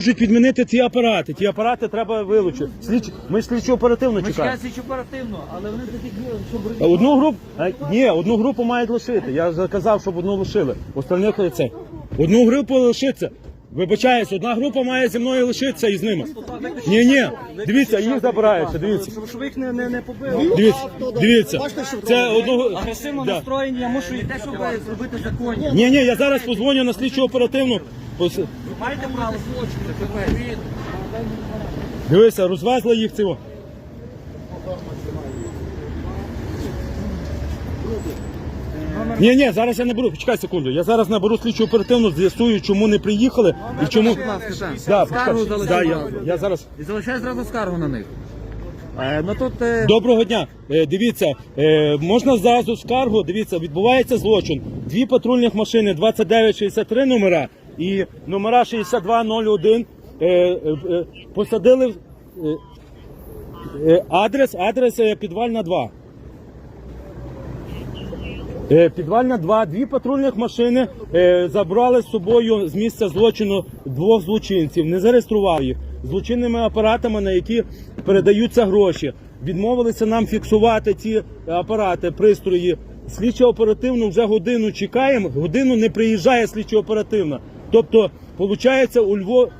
Можуть відмінити ці апарати. Ті апарати треба вилучити. Слідчі, ми слідчо оперативно Ми чекаємо. чекаємо оперативно, але вони такі, щоб А Одну групу а, ні, одну групу мають лишити. Я заказав, щоб одну лишили. Остальних це. Одну групу лишиться. Вибачаюсь, одна група має зі мною лишитися і з ними. Ні, ні, дивіться, їх забираються. Дивіться, Щоб їх не, не, не побили. дивіться, дивіться. Це одного. агресивно Да. настроєні, я мушу і те, щоб зробити законні. Ні, ні, я зараз позвоню на слідчу оперативну. Пос- Маєте право злочину. Дивися, розвезли їх цього. Ні, ні, зараз я не беру. Почекай секунду. Я зараз наберу слідчу оперативну, з'ясую, чому не приїхали і чому. Да, Скаргу почекай. залишай. да, я, я зараз. І залишай зразу скаргу на них. Е, ну тут е, Доброго дня. Е, дивіться, е, можна зразу скаргу. Дивіться, відбувається злочин. Дві патрульних машини 2963 номера і номера 6201 е, е, е, посадили адрес, адрес підвальна 2. Е, Підвальна 2, дві патрульних машини забрали з собою з місця злочину двох злочинців, не зареєстрував їх злочинними апаратами, на які передаються гроші. Відмовилися нам фіксувати ці апарати, пристрої. Слідчо оперативно вже годину чекаємо, годину не приїжджає слідчо оперативна. Тобто, виходить, у Львові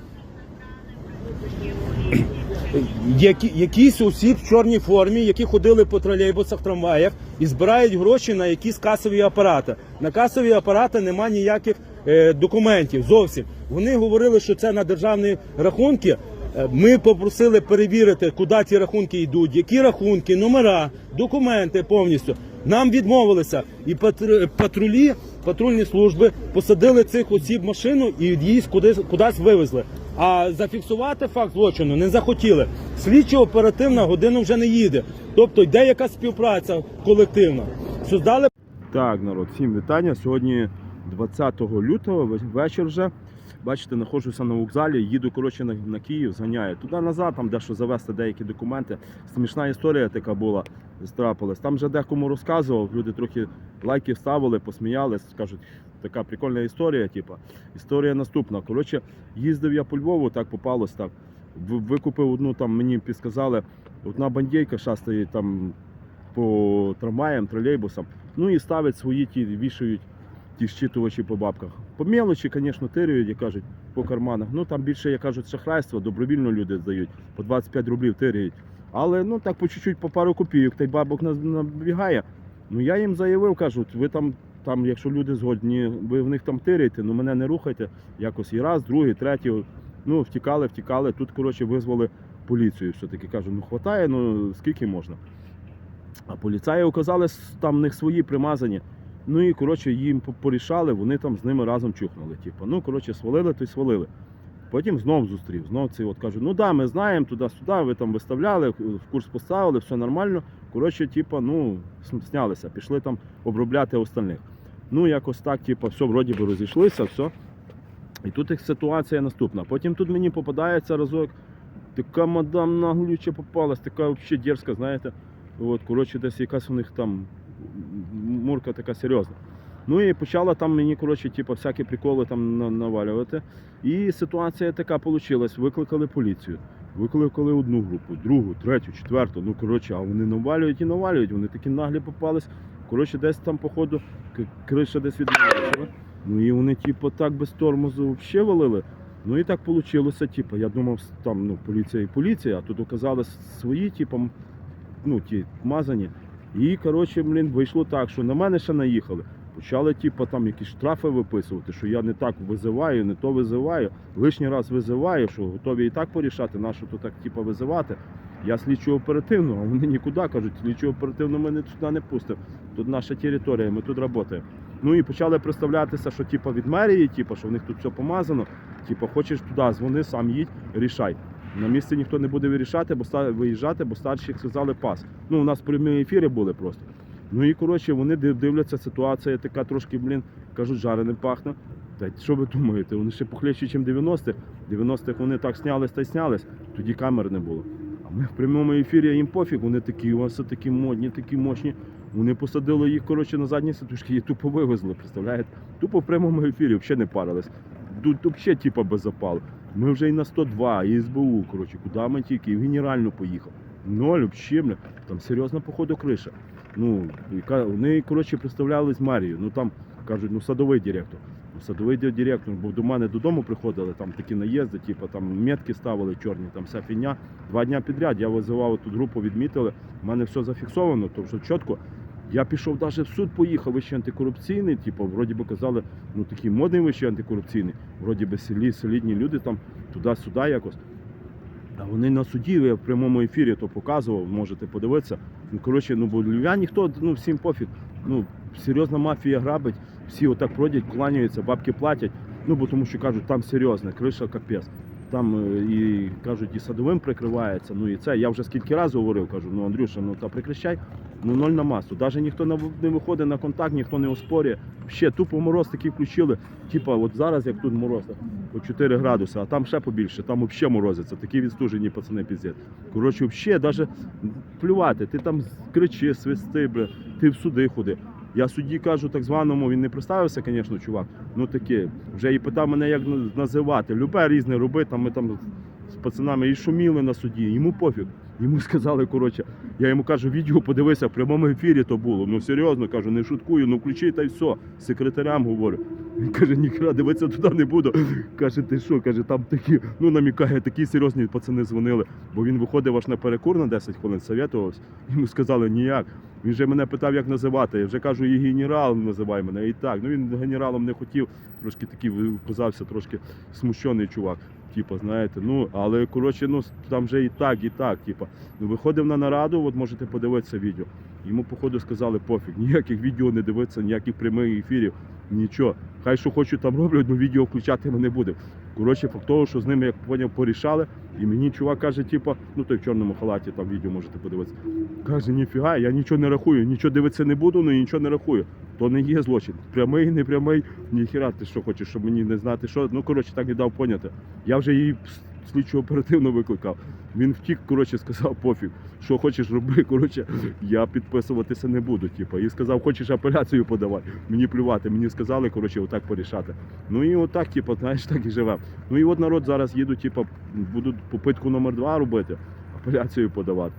які, якісь осіб в чорній формі, які ходили по тролейбусах, трамваях і збирають гроші на якісь касові апарати. На касові апарати нема ніяких е, документів зовсім. Вони говорили, що це на державні рахунки. Е, Ми попросили перевірити, куди ті рахунки йдуть, які рахунки, номера, документи повністю. Нам відмовилися, і патр- патрулі, патрульні служби посадили цих осіб в машину і її кудись, кудись вивезли. А зафіксувати факт злочину не захотіли. Слідчо оперативна година вже не їде. Тобто йде якась співпраця колективна. Создали Так, народ, всім вітання. Сьогодні 20 лютого, вечір вже. Бачите, знаходжуся на вокзалі, їду коротше на, на Київ, зганяю. Туди назад, там дещо завести деякі документи. Смішна історія така була, страпилась. Там вже декому розказував, люди трохи лайки вставили, посміялись, кажуть, така прикольна історія. Типа. Історія наступна. Коротше, їздив я по Львову, так попалось так. Викупив одну там, мені підсказали, одна бандейка шастає там по трамваям, тролейбусам. Ну і ставить свої ті, вішають ті щитувачі по бабках. По мелочі, звісно, тирюють, як кажуть, по карманах. Ну там більше, як кажуть, шахрайство, добровільно люди здають, по 25 рублів тирюють. Але ну так по чуть-чуть, по пару копійок, та бабок набігає. Ну я їм заявив, кажуть, ви там, там, якщо люди згодні, ви в них там тиряєте, ну мене не рухайте. Якось і раз, другий, третій. Ну, втікали, втікали. Тут, коротше, визвали поліцію. Все-таки кажу, ну хватає, ну скільки можна. А поліцаї оказали там в них свої примазані. Ну і коротше їм по- порішали, вони там з ними разом чухнули. Типу, ну коротше, свалили, то й свалили. Потім знов зустрів. Знов ці от кажуть, ну да, ми знаємо туди-сюди, ви там виставляли, в курс поставили, все нормально. Коротше, типу, ну, снялися, пішли там обробляти остальних. Ну, якось так, типу, все, вроді би розійшлися, все. І тут їх ситуація наступна. Потім тут мені попадається разок, така мадам наглюча попалась, така взагалі дерзка, знаєте. От, коротше, десь якась у них там мурка така серйозна. Ну і почала там мені, коротше, типу, всякі приколи там навалювати. І ситуація така вийшла. Викликали поліцію. Викликали одну групу, другу, третю, четверту. Ну, коротше, а вони навалюють і навалюють. Вони такі наглі попались. Коротше, десь там, походу, криша десь відмовила. Ну і вони, типу, так без тормозу взагалі валили. Ну і так вийшло, типу, я думав, там ну, поліція і поліція, а тут оказалось свої, типу, ну, ті мазані. І, коротше, блін, вийшло так, що на мене ще наїхали. Почали, типу, там якісь штрафи виписувати, що я не так визиваю, не то визиваю. Лишній раз визиваю, що готові і так порішати, на що то так, типу, визивати. Я слідчу оперативно, а вони нікуди кажуть, слідчу оперативно ми не туди не пустимо. Тут наша територія, ми тут працюємо. Ну і почали представлятися, що типу, від мерії, типу, що в них тут все помазано. Типу, хочеш туди, дзвони, сам їдь, рішай. На місці ніхто не буде вирішати, бо виїжджати, бо старші сказали пас. Ну, у нас прямі ефіри були просто. Ну і коротше, вони дивляться, ситуація така трошки, блін, кажуть, жареним пахне. Та що ви думаєте? Вони ще похлеще, ніж 90-х. 90-х вони так снялись та снялись, тоді камер не було. А ми в прямому ефірі їм пофіг, вони такі, у вас такі модні, такі мощні. Вони посадили їх коротше, на задні сидушки і тупо вивезли, представляєте? Тупо в прямому ефірі, взагалі не парились. Тут взагалі типу без запалу. Ми вже і на 102, і СБУ, коротше, куди ми тільки, і в генеральну поїхав. Ноль, взагалі, там серйозна, походу, криша. Ну, яка, вони, коротше, представлялись Марію. Ну там кажуть, ну садовий директор. Ну, садовий директор, бо до мене додому приходили, там такі наїзди, типу, там метки ставили чорні, там вся фігня. Два дня підряд я визивав тут групу, відмітили, в мене все зафіксовано, то що чітко. Я пішов навіть в суд, поїхав вище антикорупційний, типу, вроді би казали, ну такий модний вище антикорупційний, вроді би селі, солідні люди там туди-сюди якось. А вони на суді, я в прямому ефірі то показував, можете подивитися. Ну, коротше, ну бо львів'ян ніхто, ну всім пофіг. Ну, серйозна мафія грабить, всі отак пройдять, кланяються, бабки платять. Ну, бо тому що кажуть, там серйозно, криша капець. Там е, і кажуть, і садовим прикривається. Ну і це. Я вже скільки разів говорив, кажу, ну Андрюша, ну та прекращай, ну ноль на масу. Навіть ніхто не виходить на контакт, ніхто не оспорює. Ще тупо мороз такий включили. Типа, от зараз, як тут мороз, по 4 градуси, а там ще побільше, там взагалі морозиться. Такі відстужені пацани піздець. Коротше, взагалі, навіть плювати, ти там кричи, свисти, бля, ти в суди ходи. Я судді кажу так званому, він не представився, звісно, чувак. Ну таке. Вже і питав мене, як називати. Любе різне роби. Там ми там з пацанами і шуміли на суді. Йому пофіг. Йому сказали, коротше, я йому кажу, відео подивися, в прямому ефірі то було. Ну серйозно кажу, не шуткую, ну включи та й все. Секретарям говорю. Він каже, ніхера, дивитися туди не буду. Каже, ти що? Каже, там такі, ну намікає, такі серйозні пацани дзвонили. Бо він виходив аж на перекур на 10 хвилин, совєтувався. Йому сказали ніяк. Він же мене питав, як називати. Я вже кажу, і генерал називай мене. І так. Ну він генералом не хотів, трошки такий казався, трошки смущений чувак. Типа, знаєте, ну але коротше, ну там вже і так, і так. Типа, ну виходив на нараду, от можете подивитися відео. Йому, походу, сказали пофіг, ніяких відео не дивитися, ніяких прямих ефірів, нічого. Хай що хочуть там роблять, ну відео включати ми не будемо. Коротше, факт що з ними, як поняв, порішали, і мені чувак каже, типа, ну той в чорному халаті, там відео можете подивитися. Каже, ніфіга, я нічого не рахую, нічого дивитися не буду, ну і нічого не рахую. То не є злочин. Прямий, не прямий, ніхіра, ти що хочеш, щоб мені не знати, що. Ну, коротше, так і дав поняти. Я вже її слідчо оперативно викликав. Він втік, коротше, сказав пофіг. Що хочеш роби, коротше, я підписуватися не буду. Типу. І сказав, хочеш апеляцію подавай. Мені плювати. Мені сказали, коротше, отак порішати. Ну і отак, типу, знаєш, так і живемо. Ну і от народ зараз їду, типу, будуть попитку номер два робити, апеляцію подавати.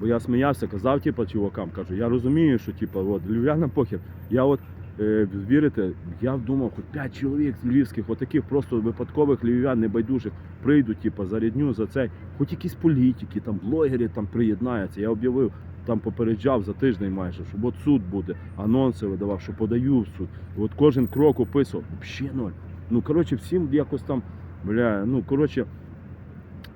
Бо я сміявся, казав, типу, чувакам, кажу, я розумію, що типу, от, львів'янам похер. Я от е, вірите, я думав, хоч 5 чоловік з львівських, от просто випадкових львів'ян, небайдужих, прийдуть, типу, за рідню, за цей. Хоч якісь політики, там блогери там приєднаються. Я об'явив, там попереджав за тиждень майже, щоб от суд буде, анонси видавав, що подаю в суд. От кожен крок описував. Взагалі ноль. Ну, коротше, всім якось там, бля, ну коротше.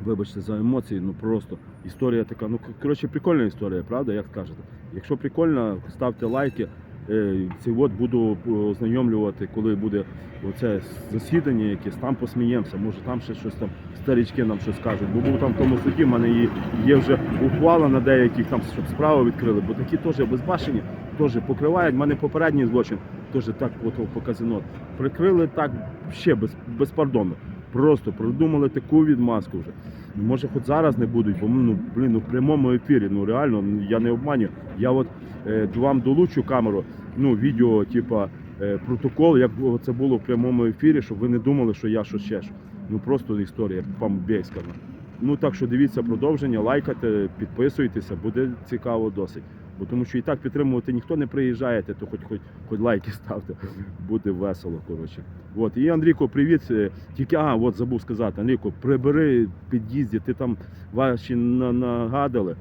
Вибачте за емоції, ну просто історія така. Ну, коротше, прикольна історія, правда, як скажете. Якщо прикольно, ставте лайки. Е, Цей от буду е, ознайомлювати, коли буде оце засідання якесь, там посміємося, може там ще щось там старічки нам щось скажуть. Бо був там в тому суді, в мене є, вже ухвала на деяких там, щоб справи відкрили, бо такі теж безбашені, теж покривають. У мене попередній злочин, теж так от по. Прикрили так ще без, безпардонно. Просто придумали таку відмазку вже. Ну, Може, хоч зараз не будуть, бо ну, блін, ну, в прямому ефірі, ну реально, ну, я не обманю. Я от е, вам долучу камеру, ну, відео, типа, е, протокол, як це було в прямому ефірі, щоб ви не думали, що я що ще. Ну просто історія памбейська. Ну так що дивіться продовження, лайкайте, підписуйтеся, буде цікаво досить. Бо тому що і так підтримувати ніхто не приїжджаєте, то хоч хоч, хоч лайки ставте, буде весело. Коротше. От. І Андрійко, привіт. Е, Тільки а, от забув сказати, Андрійко, прибери в під'їзді, ти там ваші нагадали.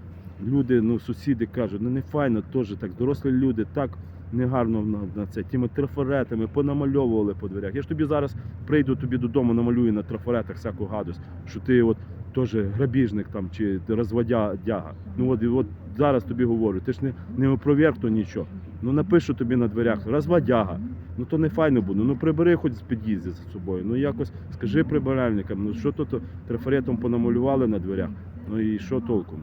Люди, ну сусіди кажуть, ну не файно теж так, дорослі люди так негарно на, на це. Тими трафаретами понамальовували по дверях. Я ж тобі зараз прийду тобі додому, намалюю на трафаретах всяку гадость, що ти от теж грабіжник там чи розводяга. Ну от, от зараз тобі говорю, ти ж не, не опроверг то нічого. Ну напишу тобі на дверях, розводяга. Ну то не файно буде. Ну прибери хоч з під'їзді за собою. Ну якось скажи прибиральникам, ну що то трафаретом понамалювали на дверях. Ну і що толком?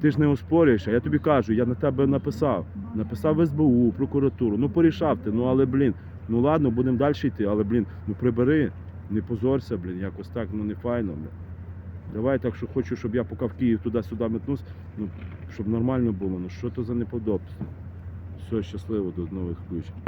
Ти ж не оспорюєш, а я тобі кажу, я на тебе написав. Написав СБУ, прокуратуру. Ну порішав ти, ну але блін, ну ладно, будемо далі йти, але блін, ну прибери, не позорся, блін, якось так, ну не файно. Блін. Давай так, що хочу, щоб я поки в Київ туди-сюди метнусь, ну, щоб нормально було. Ну що то за неподобство. Все, щасливо, до нових включень.